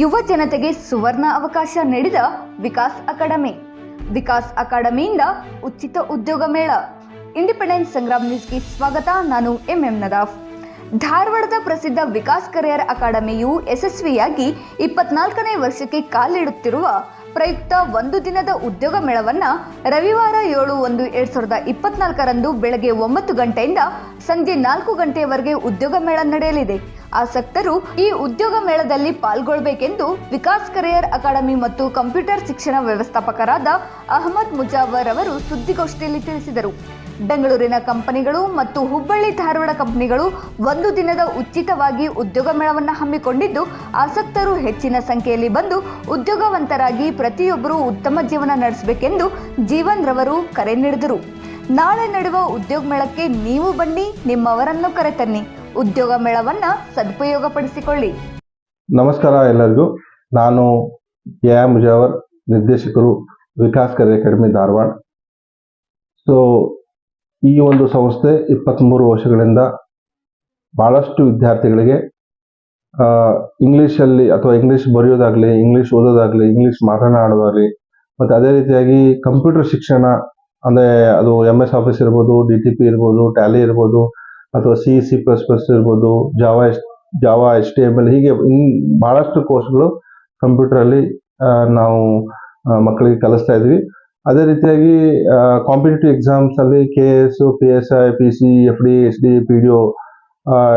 ಯುವ ಜನತೆಗೆ ಸುವರ್ಣ ಅವಕಾಶ ನೀಡಿದ ವಿಕಾಸ್ ಅಕಾಡೆಮಿ. ವಿಕಾಸ್ ಅಕಾಡೆಮಿಯಿಂದ ಉಚಿತ ಉದ್ಯೋಗ ಮೇಳ. ಇಂಡಿಪೆಂಡೆನ್ಸ್ ಸಂಗ್ರಾಮ್ ನ್ಯೂಸ್ಗೆ ಸ್ವಾಗತ, ನಾನು ಎಂ ಎಂ ನದಾಫ್. ಧಾರವಾಡದ ಪ್ರಸಿದ್ಧ ವಿಕಾಸ್ ಕರಿಯರ್ ಅಕಾಡೆಮಿಯು ಯಶಸ್ವಿಯಾಗಿ ಇಪ್ಪತ್ನಾಲ್ಕನೇ ವರ್ಷಕ್ಕೆ ಕಾಲಿಡುತ್ತಿರುವ ಪ್ರಯುಕ್ತ ಒಂದು ದಿನದ ಉದ್ಯೋಗ ಮೇಳವನ್ನು ರವಿವಾರ ಏಳು ಒಂದು ಎರಡ್ ಸಾವಿರದ ಇಪ್ಪತ್ನಾಲ್ಕರಂದು ಬೆಳಗ್ಗೆ ಒಂಬತ್ತು ಗಂಟೆಯಿಂದ ಸಂಜೆ ನಾಲ್ಕು ಗಂಟೆಯವರೆಗೆ ಉದ್ಯೋಗ ಮೇಳ ನಡೆಯಲಿದೆ. ಆಸಕ್ತರು ಈ ಉದ್ಯೋಗ ಮೇಳದಲ್ಲಿ ಪಾಲ್ಗೊಳ್ಳಬೇಕೆಂದು ವಿಕಾಸ್ ಕರಿಯರ್ ಅಕಾಡೆಮಿ ಮತ್ತು ಕಂಪ್ಯೂಟರ್ ಶಿಕ್ಷಣ ವ್ಯವಸ್ಥಾಪಕರಾದ ಅಹಮದ್ ಮುಜಾವರ್ ಅವರು ಸುದ್ದಿಗೋಷ್ಠಿಯಲ್ಲಿ ತಿಳಿಸಿದರು. ಬೆಂಗಳೂರಿನ ಕಂಪನಿಗಳು ಮತ್ತು ಹುಬ್ಬಳ್ಳಿ ಧಾರವಾಡ ಕಂಪನಿಗಳು ಒಂದು ದಿನದ ಉಚಿತವಾಗಿ ಉದ್ಯೋಗ ಮೇಳವನ್ನು ಹಮ್ಮಿಕೊಂಡಿದ್ದು, ಆಸಕ್ತರು ಹೆಚ್ಚಿನ ಸಂಖ್ಯೆಯಲ್ಲಿ ಬಂದು ಉದ್ಯೋಗವಂತರಾಗಿ ಪ್ರತಿಯೊಬ್ಬರೂ ಉತ್ತಮ ಜೀವನ ನಡೆಸಬೇಕೆಂದು ಜೀವನ್ ರವರು ಕರೆ ನೀಡಿದರು. ನಾಳೆ ನಡೆಯುವ ಉದ್ಯೋಗ ಮೇಳಕ್ಕೆ ನೀವು ಬನ್ನಿ, ನಿಮ್ಮವರನ್ನು ಕರೆತನ್ನಿ. ಉದ್ಯೋಗ ಮೇಳವನ್ನ ಸದುಪಯೋಗಪಡಿಸಿಕೊಳ್ಳಿ. ನಮಸ್ಕಾರ ಎಲ್ಲರಿಗೂ. ನಾನು ಎ ಮುಜಾವರ್, ನಿರ್ದೇಶಕರು ವಿಕಾಸ್ ಕರೆ ಅಕಾಡೆಮಿ ಧಾರವಾಡ. ಸೊ ಈ ಒಂದು ಸಂಸ್ಥೆ ಇಪ್ಪತ್ತ್ಮೂರು ವರ್ಷಗಳಿಂದ ಭಾಳಷ್ಟು ವಿದ್ಯಾರ್ಥಿಗಳಿಗೆ ಇಂಗ್ಲೀಷಲ್ಲಿ ಅಥವಾ ಇಂಗ್ಲೀಷ್ ಬರೆಯೋದಾಗಲಿ, ಇಂಗ್ಲೀಷ್ ಓದೋದಾಗಲಿ, ಇಂಗ್ಲೀಷ್ ಮಾತನಾಡೋದಾಗಲಿ ಮತ್ತು ಅದೇ ರೀತಿಯಾಗಿ ಕಂಪ್ಯೂಟರ್ ಶಿಕ್ಷಣ, ಅಂದರೆ ಅದು ಎಂ ಎಸ್ ಆಫೀಸ್ ಇರ್ಬೋದು ಡಿ ಟಿ ಪಿ ಇರ್ಬೋದು ಟ್ಯಾಲಿ ಇರ್ಬೋದು, ಅಥವಾ ಸಿ ಸಿ ಪ್ಲಸ್ ಪ್ಲಸ್ ಇರ್ಬೋದು Java S Java S T M L ಹೀಗೆ ಇನ್ ಭಾಳಷ್ಟು ಕೋರ್ಸ್ಗಳು ಕಂಪ್ಯೂಟರಲ್ಲಿ ನಾವು ಮಕ್ಕಳಿಗೆ ಕಲಿಸ್ತಾ ಇದ್ವಿ. ಅದೇ ರೀತಿಯಾಗಿ ಕಾಂಪಿಟೇಟಿವ್ ಎಕ್ಸಾಮ್ಸ್ ಅಲ್ಲಿ K S P S I P C F D S D P D O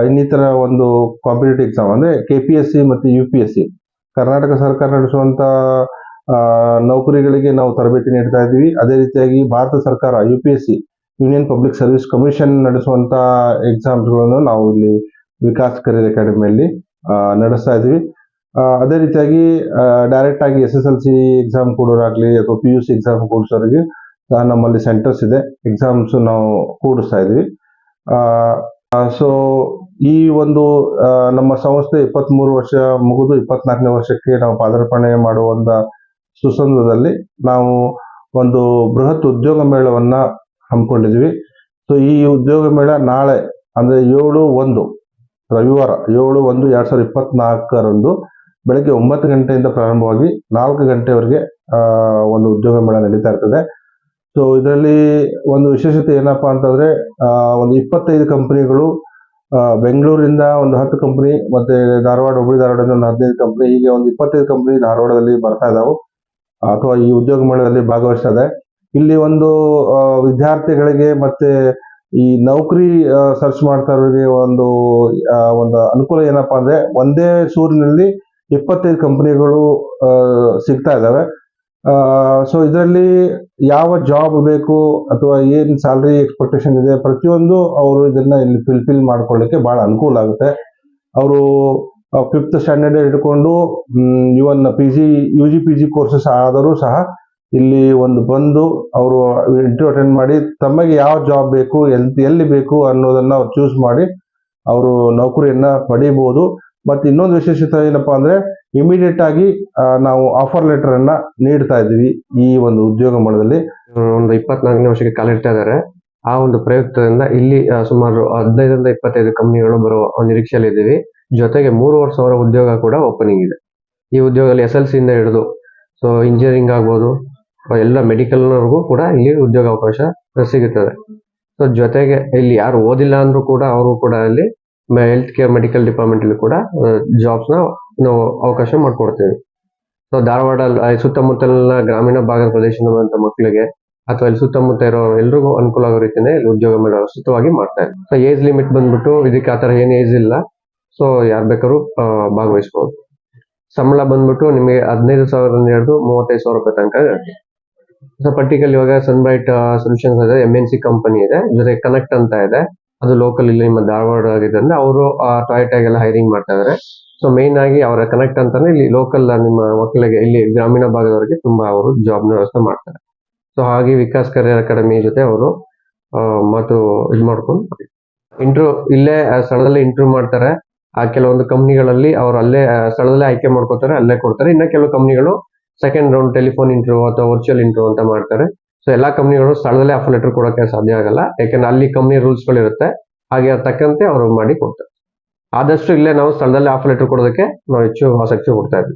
ಇನ್ನಿತರ ಒಂದು ಕಾಂಪಿಟೇಟಿವ್ ಎಕ್ಸಾಮ್ ಅಂದ್ರೆ ಕೆ ಪಿ ಎಸ್ ಸಿ ಮತ್ತು U P S C Karnataka ಸರ್ಕಾರ ನಡೆಸುವಂತ ನೌಕರಿಗಳಿಗೆ ನಾವು ತರಬೇತಿ ನೀಡ್ತಾ ಇದ್ದೀವಿ. ಅದೇ ರೀತಿಯಾಗಿ ಭಾರತ ಸರ್ಕಾರ U P S C union public service commission ನಡೆಸುವಂತ ಎಕ್ಸಾಮ್ಸ್ಗಳನ್ನು ನಾವು ಇಲ್ಲಿ ವಿಕಾಸ್ ಕರೀರ್ ಅಕಾಡೆಮಿಯಲ್ಲಿ ನಡೆಸ್ತಾ ಇದ್ವಿ ಆ, ಅದೇ ರೀತಿಯಾಗಿ ಡೈರೆಕ್ಟ್ ಆಗಿ S S L C exam ಕೊಡೋರಾಗ್ಲಿ ಅಥವಾ ಪಿ ಯು ಸಿ ಎಕ್ಸಾಮ್ ಕೊಡಿಸೋರಿಗೆ ನಮ್ಮಲ್ಲಿ ಸೆಂಟರ್ಸ್ ಇದೆ. ಎಕ್ಸಾಮ್ಸ್ ನಾವು ಕೂಡಿಸ್ತಾ ಇದ್ವಿ. ಸೊ ಈ ಒಂದು ನಮ್ಮ ಸಂಸ್ಥೆ ಇಪ್ಪತ್ತ್ಮೂರು ವರ್ಷ ಮುಗಿದು ಇಪ್ಪತ್ನಾಲ್ಕನೇ ವರ್ಷಕ್ಕೆ ನಾವು ಪಾದಾರ್ಪಣೆ ಮಾಡುವಂತ ಸುಸಂದರ್ಭದಲ್ಲಿ ನಾವು ಒಂದು ಬೃಹತ್ ಉದ್ಯೋಗ ಮೇಳವನ್ನ ಹಮ್ಮಿಕೊಂಡಿದ್ವಿ. ಸೊ ಈ ಉದ್ಯೋಗ ಮೇಳ ನಾಳೆ, ಅಂದ್ರೆ ಏಳು ಒಂದು, ರವಿವಾರ, ಏಳು ಒಂದು, ಎರಡ್ ಸಾವಿರದ ಇಪ್ಪತ್ನಾಲ್ಕರಂದು ಬೆಳಗ್ಗೆ ಒಂಬತ್ತು ಗಂಟೆಯಿಂದ ಪ್ರಾರಂಭವಾಗಿ ನಾಲ್ಕು ಗಂಟೆವರೆಗೆ ಒಂದು ಉದ್ಯೋಗ ಮೇಳ ನಡೀತಾ ಇರ್ತದೆ. ಸೊ ಇದರಲ್ಲಿ ಒಂದು ವಿಶೇಷತೆ ಏನಪ್ಪಾ ಅಂತಂದ್ರೆ ಒಂದು ಇಪ್ಪತ್ತೈದು ಕಂಪನಿಗಳು ಬೆಂಗಳೂರಿಂದ ಒಂದು ಹತ್ತು ಕಂಪನಿ, ಮತ್ತೆ ಧಾರವಾಡ ಹುಬ್ಬಳ್ಳಿ ಧಾರವಾಡದಿಂದ ಒಂದು ಹದಿನೈದು ಕಂಪನಿ, ಹೀಗೆ ಒಂದು ಇಪ್ಪತ್ತೈದು ಕಂಪನಿ ಧಾರವಾಡದಲ್ಲಿ ಬರ್ತಾ ಇದಾವೆ. ಅಥವಾ ಈ ಉದ್ಯೋಗ ಮೇಳದಲ್ಲಿ ಭಾಗವಹಿಸ್ತದೆ ಇಲ್ಲಿ ಒಂದು ವಿದ್ಯಾರ್ಥಿಗಳಿಗೆ ಮತ್ತೆ ಈ ನೌಕರಿ ಸರ್ಚ್ ಮಾಡ್ತಾ ಇರೋರಿಗೆ ಒಂದು ಒಂದು ಅನುಕೂಲ ಏನಪ್ಪಾ ಅಂದ್ರೆ, ಒಂದೇ ಸೂರಿನಲ್ಲಿ ಇಪ್ಪತ್ತೈದು ಕಂಪನಿಗಳು ಸಿಗ್ತಾ ಇದ್ದಾವೆ. ಸೊ ಇದರಲ್ಲಿ ಯಾವ ಜಾಬ್ ಬೇಕು ಅಥವಾ ಏನ್ ಸ್ಯಾಲ್ರಿ ಎಕ್ಸ್ಪೆಕ್ಟೇಷನ್ ಇದೆ ಪ್ರತಿಯೊಂದು ಅವರು ಇದನ್ನ ಇಲ್ಲಿ ಫಿಲ್ಫಿಲ್ ಮಾಡ್ಕೊಳ್ಳಿಕ್ಕೆ ಬಹಳ ಅನುಕೂಲ ಆಗುತ್ತೆ. ಅವರು ಫಿಫ್ತ್ ಸ್ಟ್ಯಾಂಡರ್ಡ್ ಹಿಡ್ಕೊಂಡು even P G U G P G courses ಆದರೂ ಸಹ ಇಲ್ಲಿ ಒಂದು ಬಂದು ಅವರು ಇಂಟರ್ವ್ಯೂ ಅಟೆಂಡ್ ಮಾಡಿ ತಮಗೆ ಯಾವ ಜಾಬ್ ಬೇಕು ಎಲ್ ಎಲ್ಲಿ ಬೇಕು ಅನ್ನೋದನ್ನ ಅವ್ರು ಚೂಸ್ ಮಾಡಿ ಅವರು ನೌಕರಿಯನ್ನ ಪಡಿಬಹುದು ಮತ್ತೆ ಇನ್ನೊಂದು ವಿಶೇಷತೆ ಏನಪ್ಪಾ ಅಂದ್ರೆ ಇಮಿಡಿಯೇಟ್ ಆಗಿ ನಾವು ಆಫರ್ ಲೆಟರ್ ಅನ್ನ ನೀಡ್ತಾ ಇದ್ದೀವಿ ಈ ಒಂದು ಉದ್ಯೋಗ ಮೇಳದಲ್ಲಿ ಒಂದು ಇಪ್ಪತ್ನಾಲ್ಕನೇ ವರ್ಷಕ್ಕೆ ಕಾಲಿಡ್ತಾ ಇದ್ದಾರೆ. ಆ ಒಂದು ಪ್ರಯುಕ್ತದಿಂದ ಇಲ್ಲಿ ಸುಮಾರು ಹದಿನೈದರಿಂದ ಇಪ್ಪತ್ತೈದು ಕಂಪನಿಗಳು ಬರುವ ನಿರೀಕ್ಷೆಯಲ್ಲಿ ಇದ್ದೀವಿ. ಜೊತೆಗೆ ಮೂರುವರೆ ಸಾವಿರ ಉದ್ಯೋಗ ಕೂಡ ಓಪನಿಂಗ್ ಇದೆ. ಈ ಉದ್ಯೋಗದಲ್ಲಿ ಎಸ್ ಎಲ್ ಇಂದ ಹಿಡಿದು ಸೊ ಇಂಜಿನಿಯರಿಂಗ್ ಆಗ್ಬೋದು ಎಲ್ಲ ಮೆಡಿಕಲ್ನವರೆಗೂ ಕೂಡ ಇಲ್ಲಿ ಉದ್ಯೋಗ ಅವಕಾಶ ಸಿಗುತ್ತದೆ. ಸೊ ಜೊತೆಗೆ ಇಲ್ಲಿ ಯಾರು ಓದಿಲ್ಲ ಅಂದ್ರೂ ಕೂಡ, ಅವರು ಕೂಡ ಇಲ್ಲಿ ಹೆಲ್ತ್ ಕೇರ್ ಮೆಡಿಕಲ್ ಡಿಪಾರ್ಟ್ಮೆಂಟ್ ಅಲ್ಲಿ ಕೂಡ ಜಾಬ್ಸ್ನ ನಾವು ಅವಕಾಶ ಮಾಡ್ಕೊಡ್ತೇವೆ. ಸೊ ಧಾರವಾಡ ಸುತ್ತಮುತ್ತಲಿನ ಗ್ರಾಮೀಣ ಭಾಗದ ಪ್ರದೇಶದ ಮಕ್ಕಳಿಗೆ ಅಥವಾ ಇಲ್ಲಿ ಸುತ್ತಮುತ್ತ ಇರೋ ಎಲ್ರಿಗೂ ಅನುಕೂಲ ಆಗೋ ರೀತಿಯೇ ಇಲ್ಲಿ ಉದ್ಯೋಗ ಮೇಲೆ ವ್ಯವಸ್ಥಿತವಾಗಿ ಮಾಡ್ತಾ ಸೊ ಏಜ್ ಲಿಮಿಟ್ ಬಂದ್ಬಿಟ್ಟು ಇದಕ್ಕೆ ಆ ತರ ಏನ್ ಏಜ್ ಇಲ್ಲ. ಸೊ ಯಾರು ಬೇಕಾದ್ರೂ ಭಾಗವಹಿಸಬಹುದು ಭಾಗವಹಿಸ್ಬೋದು. ಸಂಬಳ ಬಂದ್ಬಿಟ್ಟು ನಿಮಗೆ ಹದಿನೈದು ಸಾವಿರದಿಂದ ಹಿಡಿದು ಮೂವತ್ತೈದು ಸಾವಿರ ರೂಪಾಯಿ ತನಕ ಇರುತ್ತೆ. ಸೊ ಪರ್ಟಿಕಲ್ ಇವಾಗ ಸನ್ಬ್ರೈಟ್ ಸೊಲ್ಯೂಷನ್ಸ್ ಇದೆ ಎಂ ಎನ್ ಸಿ ಕಂಪನಿ ಇದೆ. ಜೊತೆ ಕನೆಕ್ಟ್ ಅಂತ ಇದೆ. ಅದು ಲೋಕಲ್ ಇಲ್ಲಿ ನಿಮ್ಮ ಧಾರವಾಡ ಆಗಿದೆ ಅಂದ್ರೆ ಅವರು ಟೊಯೋಟಾಗೆಲ್ಲ ಹೈರಿಂಗ್ ಮಾಡ್ತಾ ಇದಾರೆ. ಸೊ ಮೇನ್ ಆಗಿ ಅವರ ಕನೆಕ್ಟ್ ಅಂತಾನೆ ಇಲ್ಲಿ ಲೋಕಲ್ ನಿಮ್ಮ ಮಕ್ಕಳಿಗೆ ಇಲ್ಲಿ ಗ್ರಾಮೀಣ ಭಾಗದವರಿಗೆ ತುಂಬಾ ಅವರು ಜಾಬ್ನ ವ್ಯವಸ್ಥೆ ಮಾಡ್ತಾರೆ. ಸೊ ಹಾಗೆ ವಿಕಾಸ್ ಕರಿಯರ್ ಅಕಾಡೆಮಿ ಜೊತೆ ಅವರು ಮತ್ತು ಇದು ಮಾಡ್ಕೊಂಡು ಇಂಟ್ರೂ ಇಲ್ಲೇ ಸ್ಥಳದಲ್ಲಿ ಇಂಟ್ರೂ ಮಾಡ್ತಾರೆ. ಆ ಕೆಲವೊಂದು ಕಂಪ್ನಿಗಳಲ್ಲಿ ಅವರು ಅಲ್ಲೇ ಆ, ಸ್ಥಳದಲ್ಲೇ ಆಯ್ಕೆ ಮಾಡ್ಕೋತಾರೆ ಅಲ್ಲೇ ಕೊಡ್ತಾರೆ. ಇನ್ನ ಕೆಲವು ಕಂಪ್ನಿಗಳು ಸೆಕೆಂಡ್ ರೌಂಡ್ ಟೆಲಿಫೋನ್ ಇಂಟ್ರೂ ಅಥವಾ ವರ್ಚುವಲ್ ಇಂಟ್ರೂ ಅಂತ ಮಾಡ್ತಾರೆ. ಸೊ ಎಲ್ಲಾ ಕಂಪ್ನಿಗಳು ಸ್ಥಳದಲ್ಲೇ ಆಫರ್ ಲೆಟರ್ ಕೊಡೋಕೆ ಸಾಧ್ಯ ಆಗಲ್ಲ. ಯಾಕಂದ್ರೆ ಅಲ್ಲಿ ಕಂಪ್ನಿ ರೂಲ್ಸ್ಗಳಿರುತ್ತೆ ಹಾಗೆ ಅದ್ ತಕ್ಕಂತೆ ಅವರು ಮಾಡಿ ಕೊಡ್ತಾರೆ. ಆದಷ್ಟು ಇಲ್ಲೇ ನಾವು ಸ್ಥಳದಲ್ಲೇ ಆಫರ್ ಲೆಟರ್ ಕೊಡೋದಕ್ಕೆ ನಾವು ಹೆಚ್ಚು ಆಸಕ್ತಿ ಕೊಡ್ತಾ ಇದ್ವಿ.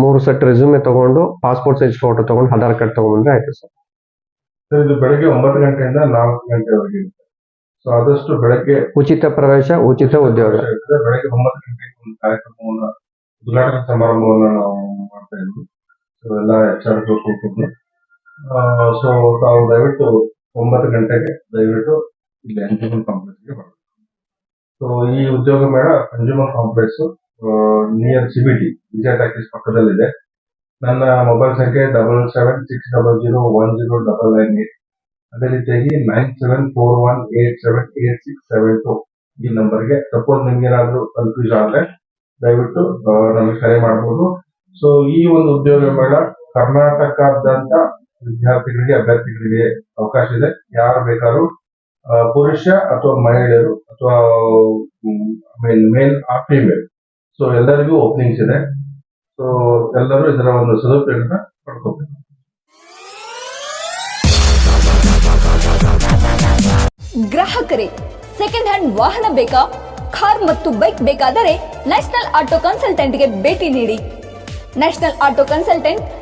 ಮೂರು ಸೆಟ್ ರೆಸ್ಯೂಮೆ ತಗೊಂಡು ಪಾಸ್ಪೋರ್ಟ್ ಸೈಜ್ ಫೋಟೋ ತಗೊಂಡು ಆಧಾರ್ ಕಾರ್ಡ್ ತಗೊಂಡ್ರೆ ಆಯ್ತು ಸರ್. ಸರ್ ಇದು ಬೆಳಗ್ಗೆ ಒಂಬತ್ತು ಗಂಟೆಯಿಂದ ನಾಲ್ಕು ಗಂಟೆವರೆಗೆ ಇರುತ್ತೆ. ಸೊ ಆದಷ್ಟು ಬೆಳಗ್ಗೆ ಉಚಿತ ಪ್ರವೇಶ ಉಚಿತ ಉದ್ಯೋಗ. ಬೆಳಗ್ಗೆ ಒಂಬತ್ತು ಗಂಟೆಗೆ ಒಂದು ಕಾರ್ಯಕ್ರಮವನ್ನು ಉದ್ಘಾಟನಾ ಸಮಾರಂಭವನ್ನು ನಾವು ಮಾಡ್ತಾ ಇದ್ವಿ. ಸೊ ಎಲ್ಲ ಎಚ್ ಆರ್ ಸೊ ತಾವು ದಯವಿಟ್ಟು ಒಂಬತ್ತು ಗಂಟೆಗೆ ದಯವಿಟ್ಟು ಇಲ್ಲಿ ಅಂಜುಮನ್ ಕಾಂಪ್ಲೆಕ್ಸ್ಗೆ ಬರಬೇಕು. ಸೊ ಈ ಉದ್ಯೋಗ ಮೇಳ Anjuman complex near C B T Vijaya tax ಪಕ್ಕದಲ್ಲಿದೆ. ನನ್ನ ಮೊಬೈಲ್ ಸಂಖ್ಯೆ double seven six double zero one zero double nine eight ಅದೇ ರೀತಿಯಾಗಿ nine seven four one eight seven eight six seven two ಈ ನಂಬರ್ಗೆ ಸಪೋಸ್ ನಿಮ್ಗೆ ಏನಾದರೂ ಕನ್ಫ್ಯೂಸ್ ಆದರೆ ದಯವಿಟ್ಟು ನಮಗೆ ಕರೆ ಮಾಡಬಹುದು ಸೊ ಈ ಒಂದು ಉದ್ಯೋಗ ಮೇಳ ಕರ್ನಾಟಕದಾದ್ಯಂತ ವಿದ್ಯಾರ್ಥಿಗಳಿಗೆ, ಅಭ್ಯರ್ಥಿಗಳಿಗೆ ಅವಕಾಶ ಇದೆ. ಯಾರು ಬೇಕಾದ್ರೂ ಪುರುಷ ಅಥವಾ ಮಹಿಳೆಯರು ಅಥವಾ ಮೇಲ್ ಆ ಫೀಮೇಲ್ ಸೊ ಎಲ್ಲರಿಗೂ ಓಪನಿಂಗ್ಸ್ ಇದೆ. ಸೊ ಎಲ್ಲರೂ ಇದರ ಒಂದು ಸದುಪಯೋಗ ಪಡ್ಕೋಬೇಕು. ಗ್ರಾಹಕರೇ ಸೆಕೆಂಡ್ ಹ್ಯಾಂಡ್ ವಾಹನ ಬೇಕಾ? ಕಾರ್ ಮತ್ತು ಬೈಕ್ ಬೇಕಾದರೆ ನ್ಯಾಷನಲ್ ಆಟೋ ಕನ್ಸಲ್ಟೆಂಟ್ಗೆ ಭೇಟಿ ನೀಡಿ. National auto consultant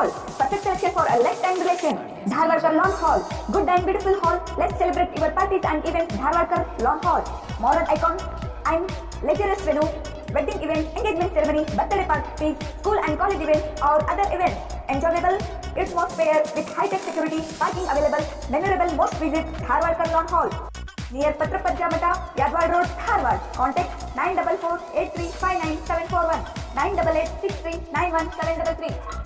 Hall. Perfect selection for a lifetime relation. Dharwarkar Lawn Hall. Good and beautiful hall. Let's celebrate your parties and events. Dharwarkar Lawn Hall. Modern icon and luxurious venue. Wedding events, engagement ceremony, birthday parties, school and college events or other events. Enjoyable atmosphere with high-tech security, parking available. Memorable most visit Dharwarkar Lawn Hall. Near Patrapajja Mata, Yadwad Road, Dharwad. Contact 944 8359 741 988 63 91 733.